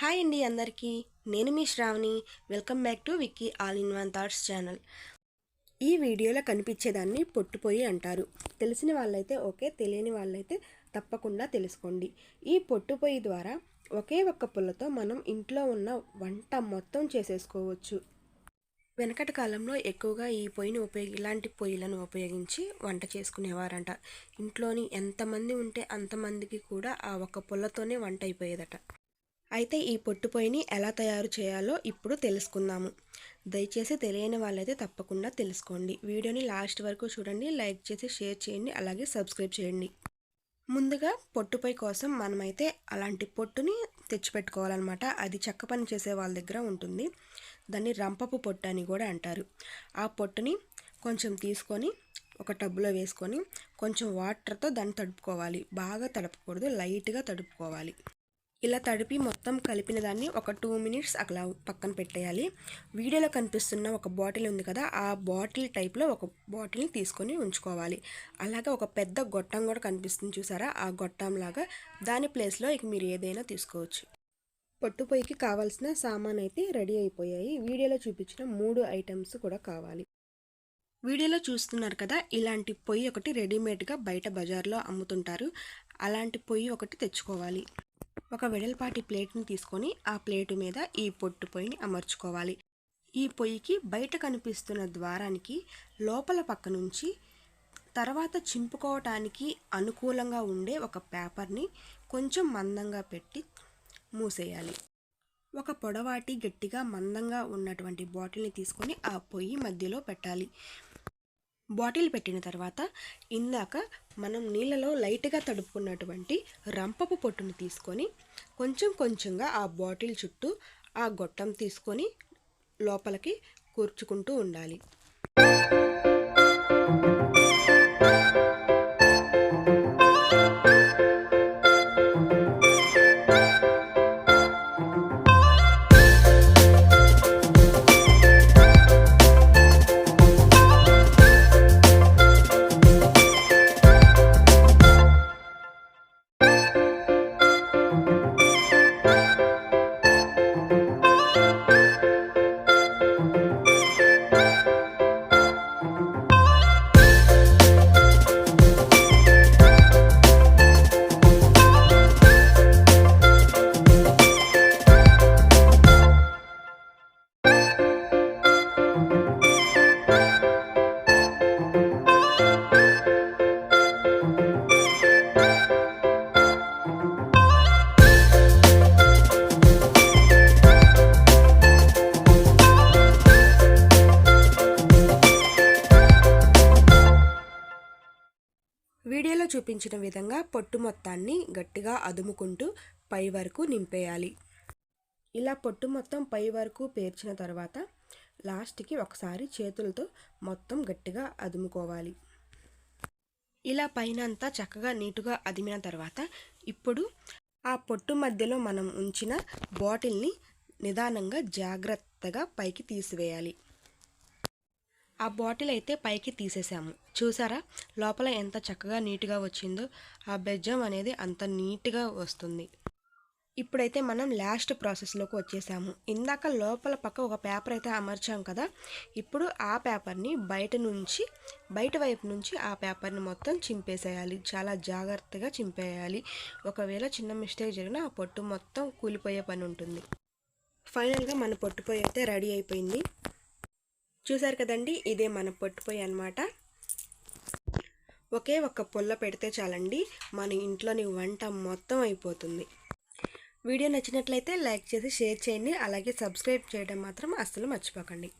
Hi అండి అందరికీ. నేను మీ Shravani. Welcome back to Vicky all in one thoughts channel. ఈ వీడియోలో కనిపించేదాన్ని పొట్టుపోయి అంటారు. తెలిసిన వాళ్ళైతే ఓకే తెలియని వాళ్ళైతే తప్పకుండా తెలుసుకోండి. ఈ పొట్టుపోయి ద్వారా ఒకే ఒక్క పుల్లతో మనం ఇంట్లో ఉన్న వంట మొత్తం చేసేసుకోవచ్చు. వెనకటి కాలంలో ఎక్కువగా ఈ పొయ్యిని ఉపయోగి ఇలాంటి పొయ్యిలను ఉపయోగించి వంట చేసుకునేవారంట. ఇంట్లోని ఎంతమంది ఉంటే అంతమందికి కూడా ఆ ఒక్క పుల్లతోనే వంట అయిపోయేదట. అయితే ఈ పొట్టు పొయ్యిని ఎలా తయారు చేయాలో ఇప్పుడు తెలుసుకుందాము. దయచేసి తెలియని వాళ్ళైతే తప్పకుండా తెలుసుకోండి. వీడియోని లాస్ట్ వరకు చూడండి లైక్ చేసి షేర్ చేయండి అలాగే సబ్స్క్రైబ్ చేయండి. ముందుగా పొట్టుపై కోసం మనమైతే అలాంటి పొట్టుని తెచ్చిపెట్టుకోవాలన్నమాట. అది చెక్క పని చేసే వాళ్ళ దగ్గర ఉంటుంది. దాన్ని రంపపు పొట్టు అని కూడా అంటారు. ఆ పొట్టుని కొంచెం తీసుకొని ఒక టబ్లో వేసుకొని కొంచెం వాటర్తో దాన్ని తడుపుకోవాలి. బాగా తడపకూడదు లైట్గా తడుపుకోవాలి. ఇలా తడిపి మొత్తం కలిపిన దాన్ని ఒక టూ మినిట్స్ అలా పక్కన పెట్టేయాలి. వీడియోలో కనిపిస్తున్న ఒక బాటిల్ ఉంది కదా ఆ బాటిల్ టైప్లో ఒక బాటిల్ని తీసుకొని ఉంచుకోవాలి. అలాగే ఒక పెద్ద గొట్టం కూడా కనిపిస్తుంది చూసారా? ఆ గొట్టం లాగా దాని ప్లేస్లో ఇక మీరు ఏదైనా తీసుకోవచ్చు. పొట్టుపొయ్యికి కావాల్సిన సామాన్ అయితే రెడీ అయిపోయాయి. వీడియోలో చూపించిన మూడు ఐటమ్స్ కూడా కావాలి. వీడియోలో చూస్తున్నారు కదా ఇలాంటి పొయ్యి ఒకటి రెడీమేడ్గా బయట బజార్లో అమ్ముతుంటారు. అలాంటి పొయ్యి ఒకటి తెచ్చుకోవాలి. ఒక వెడల్పాటి ప్లేట్ని తీసుకొని ఆ ప్లేటు మీద ఈ పొట్టు పొయ్యిని అమర్చుకోవాలి. ఈ పొయ్యికి బయట కనిపిస్తున్న ద్వారానికి లోపల పక్క నుంచి తర్వాత చింపుకోవటానికి అనుకూలంగా ఉండే ఒక పేపర్ని కొంచెం మందంగా పెట్టి మూసేయాలి. ఒక పొడవాటి గట్టిగా మందంగా ఉన్నటువంటి బాటిల్ని తీసుకొని ఆ పొయ్యి మధ్యలో పెట్టాలి. బాటిల్ పెట్టిన తర్వాత ఇందాక మనం నీళ్ళలో లైట్గా తడుపుకున్నటువంటి రంపపు పొట్టును తీసుకొని కొంచెం కొంచెంగా ఆ బాటిల్ చుట్టూ ఆ గొట్టం తీసుకొని లోపలికి కూర్చుకుంటూ ఉండాలి. వీడియోలో చూపించిన విధంగా పొట్టు మొత్తాన్ని గట్టిగా అదుముకుంటూ పై వరకు నింపేయాలి. ఇలా పొట్టు మొత్తం పై వరకు పేర్చిన తర్వాత లాస్ట్కి ఒకసారి చేతులతో మొత్తం గట్టిగా అదుముకోవాలి. ఇలా పైన అంతా చక్కగా నీటుగా అదిమిన తర్వాత ఇప్పుడు ఆ పొట్టు మధ్యలో మనం ఉంచిన బాటిల్ని నిదానంగా జాగ్రత్తగా పైకి తీసివేయాలి. ఆ బాటిల్ అయితే పైకి తీసేసాము. చూసారా? లోపల ఎంత చక్కగా నీట్గా వచ్చిందో. ఆ బెజ్జం అనేది అంత నీట్గా వస్తుంది. ఇప్పుడైతే మనం లాస్ట్ ప్రాసెస్లోకి వచ్చేసాము. ఇందాక లోపల పక్క ఒక పేపర్ అయితే అమర్చాం కదా? ఇప్పుడు ఆ పేపర్ని బయట నుంచి బయట వైపు నుంచి ఆ పేపర్ని మొత్తం చింపేసేయాలి. చాలా జాగ్రత్తగా చింపేయాలి. ఒకవేళ చిన్న మిస్టేక్ జరిగినా ఆ పొట్టు మొత్తం కూలిపోయే పని ఉంటుంది. ఫైనల్గా మన పొట్టుపోయి అయితే రెడీ అయిపోయింది. చూసారు కదండి? ఇదే మన పొట్టుపోయి అనమాట ఒకే ఒక్క పుల్ల పెడితే చాలండి మన ఇంట్లోని వంట మొత్తం అయిపోతుంది. వీడియో నచ్చినట్లయితే లైక్ చేసి షేర్ చేయండి. అలాగే సబ్స్క్రైబ్ చేయడం మాత్రం అస్సలు మర్చిపోకండి.